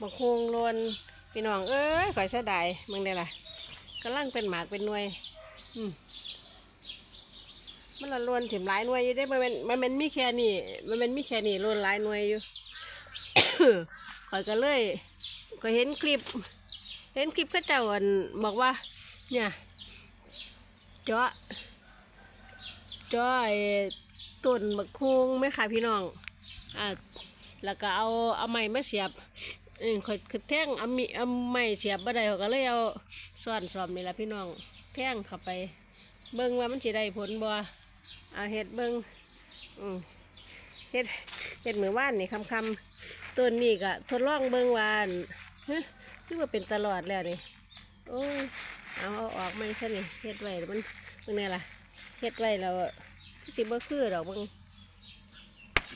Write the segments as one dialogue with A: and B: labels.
A: บักฮวงโลนพี่น้องเอ้ยข่อยเสียดายมึงได้ล่ะกำลังเป็นหมากเป็นหน่วย อืมมันละโลนถิ่มหลายหน่วยอยู่ได้มันเป็นมันเป็นมีแค่นี้มันเป็นมีแค่นี้โลนหลายหน่วยอยู่ข่อยก็เลยก็เห็นคลิป เห็นคลิปเขาเจ้าอันบอกว่า เนี่ยเจาะเจาะไอ้ต้นบักฮวงไหมคะพี่น้องอ่าแล้วก็เอาเอาไม้มาเสียบ เออข่อยคือแท่งเอามีเอาไม้เสียบบ่ได้เขาก็เลยเอาซ่อนสอมนี่ละพี่น้อง แท่งเข้าไป เบิ่งว่ามันสิได้ผลบ่เอาเฮ็ดเบิ่งอืมเฮ็ดเฮ็ดมือว่านนี่คำคำต้นนี้ก็ทดลองเบิ่งวานฮะคือว่าเป็นตลอดแล้วนี่โอ้ยเอาเอาออกไม่ซะนี่เฮ็ดไว้แล้วมันเบิ่งนี่ล่ะเฮ็ดไว้แล้วสิบ่คือดอกเบิ่ง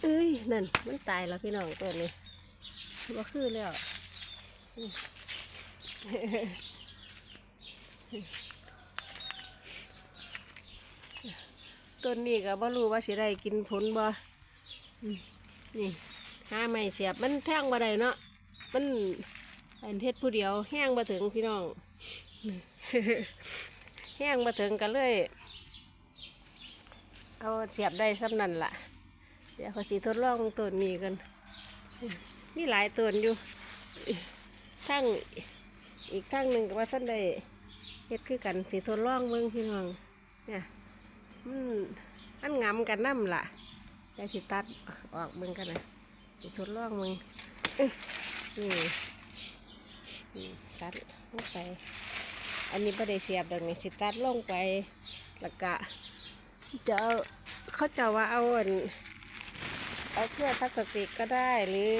A: เอ้ยนั่นมันตายแล้วพี่น้องตัวนี้ ว่าคือแล้วต้นนี้ก็บ่รู้ว่าสิได้กินผลบ่นี่หาไม่เสียบมันแท่งบ่ได้เนาะมันอันเฮ็ดผู้เดียวแห้งบ่ถึงพี่น้องแห้งบ่ถึงกันเลย เอาเสียบได้ซ้ำนั่นล่ะ เดี๋ยวขาสิทดลองต้นนี้กัน มีหลายต้นอยู่ทั้งอีกทั้งหนึ่งก็ว่าท่านได้เฮ็ดคือกันสิทดลองเมืองพี่น้องเนี่ยมันมันงำกันน้ำล่ะเดี๋ยวสิตัดออกเบิ่งกันนะสิทดลองเมืองอื้อนี่ตัดลงไป อันนี้ไม่ได้เสียบดอกนี่สิตัดลงไปแล้วก็จะเอาเขาจะว่าเอาเอาเชือกพลาสติกก็ได้หรือ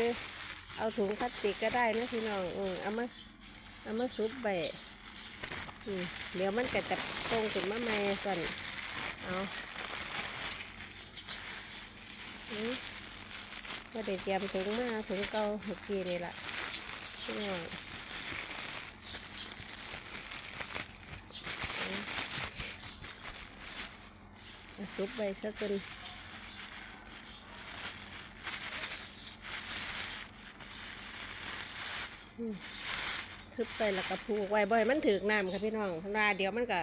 A: เอาถุงพลาสติกก็ได้นะพี่น้องเออเอามาเอามาซุบไปอืมเดี๋ยวมันก็จะตรงถึงมะแม่ก่นเอาอืมก็ได้เตรียมถุงมาถุงเก่าเมื่อกี้นี่แหละพี่น้องซุบไปซะจน ทึบไปแล้วก็ผูกไว้บ่อยมันถือกน้ำค่ะพี่น้องพราเดี๋ยวมันก็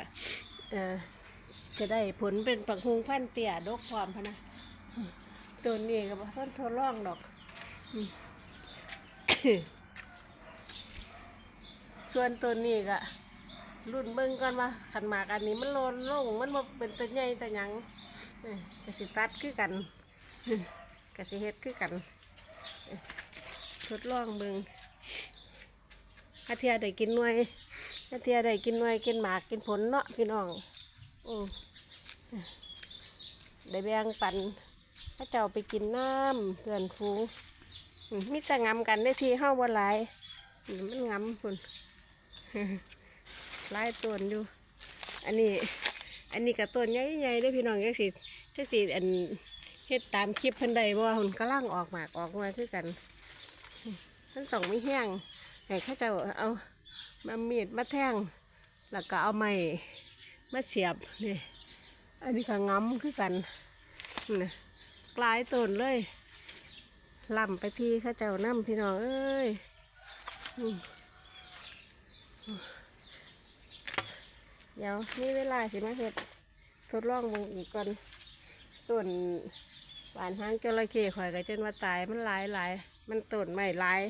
A: จะได้ผลเป็นปักฮุงพันเตี่ยดกพร้อมพนะตัวนี้ก็บ่ต้นทดลองดอก ส่วนตัวนี้ก็รุ่นเบิ่งก่อนว่าขันหมากอันนี้มันโลนลงมันบ่เป็นตัวใหญ่ตัวหยังเอ้ยก็สิตัดคือกันก็สิเฮ็ดคือกัน ทดลองเบิ่ง อาเทียได้กินหน่วยอาเทียได้กินหน่วยกินหมากกินผลเนาะพี่น้องอืมได้แบ่งปันพระเจ้าไปกินน้ำเพื่อนฟูงมิต่งำกันได้ทีเฮ้าบ่หลายมันงำพุ่นหลายต้นอยู่ อันนี้ อันนี้กับต้นใหญ่ๆได้พี่น้องจักสิจักสิอันเฮ็ดตามคลิปเพิ่นได้บ่หุ่นกำลังออกหมากออกมาคือกันมันต้องไม่แห้ง ให้เขาเจะเอามามีดมาแทงแล้วก็เอาไม้มาเสียบนี่อันนี้ก็ง้ำคือกันนี่กลายต้นเลยล่ำไปพี่ข้าเจ้าน้ำพี่น้องเอ้ยอเดี๋ยวนี่เวลาสิมาเห็ดทดลองวงอีกก่อนต้นหวานหางจระเข้ข่อยก็จนว่าตายมันหลายหลายมันต้นใหม่หลาย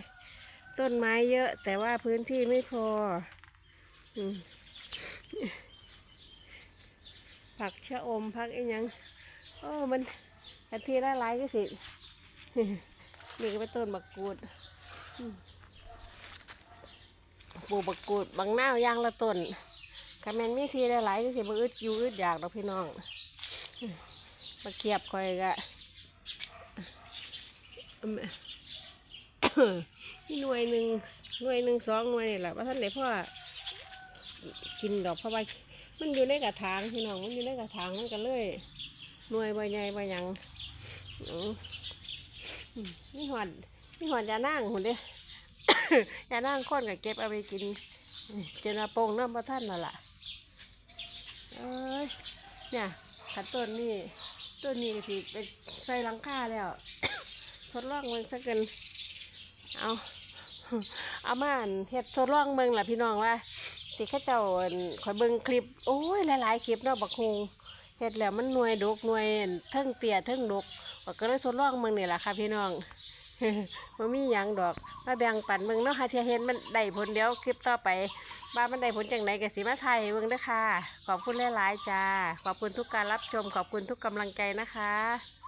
A: ต้นไม้เยอะ แต่ว่าพื้นที่ไม่พออผักชะอมผักอ้หยังโอ้มันอาทีละหลายก็สินี่ก็เป็นต้นบักกูดปลูกบักกูดบางหน้าวยางละต้นคาแมนมีทีละหลายก็สิบ่อึดอยู่อึดอยากดอกพี่น้องมาเขียบคอยกะ หน่วยหนึ่งหน่วยหนึ่งสองหน่วยนี่แหละว่าท่านไหนพ่อกินดอกเพราะว่ามันอยู่ในกระถางพี่น้องมันอยู่ในกระถางมันก็เลยหน่วยใบใหญ่ใบยังนี่หอดนี่หอดยานั่งหุ่นเด้ยานั่งค้อนกับเก็บเอาไปกินเจนาโปงน้ำพระท่านน่ะล่ะเอ้ยเนี่ยขัดต้นนี่ต้นนี้ก็สิไปใส่ลังคาแล้ว ทดลองมันสักกันเอา เอามาเฮ็ดทดลองเบิ่งล่ะพี่น้องว่าสิเขาเจ้าอั่นข่อยเบิ่งคลิป โอ้ยหลายๆคลิปเนาะบักฮงเฮ็ดแล้วมันหน่วยดกหน่วยเทิงเตี้ยเทิงดกก็เลยทดลองเบิ่งนี่แหละค่ะพี่น้องบ่มีหยังดอกมาแบ่งปันเบิ่งเนาะหาเที่ยเห็นมันได้ผลเดียวคลิปต่อไปว่ามันได้ผลจังไดก็สิมาถ่ายเบิ่งด้อค่ะ ขอบคุณหลายๆจ้า ขอบคุณทุกการรับชม ขอบคุณทุกกำลังใจนะคะ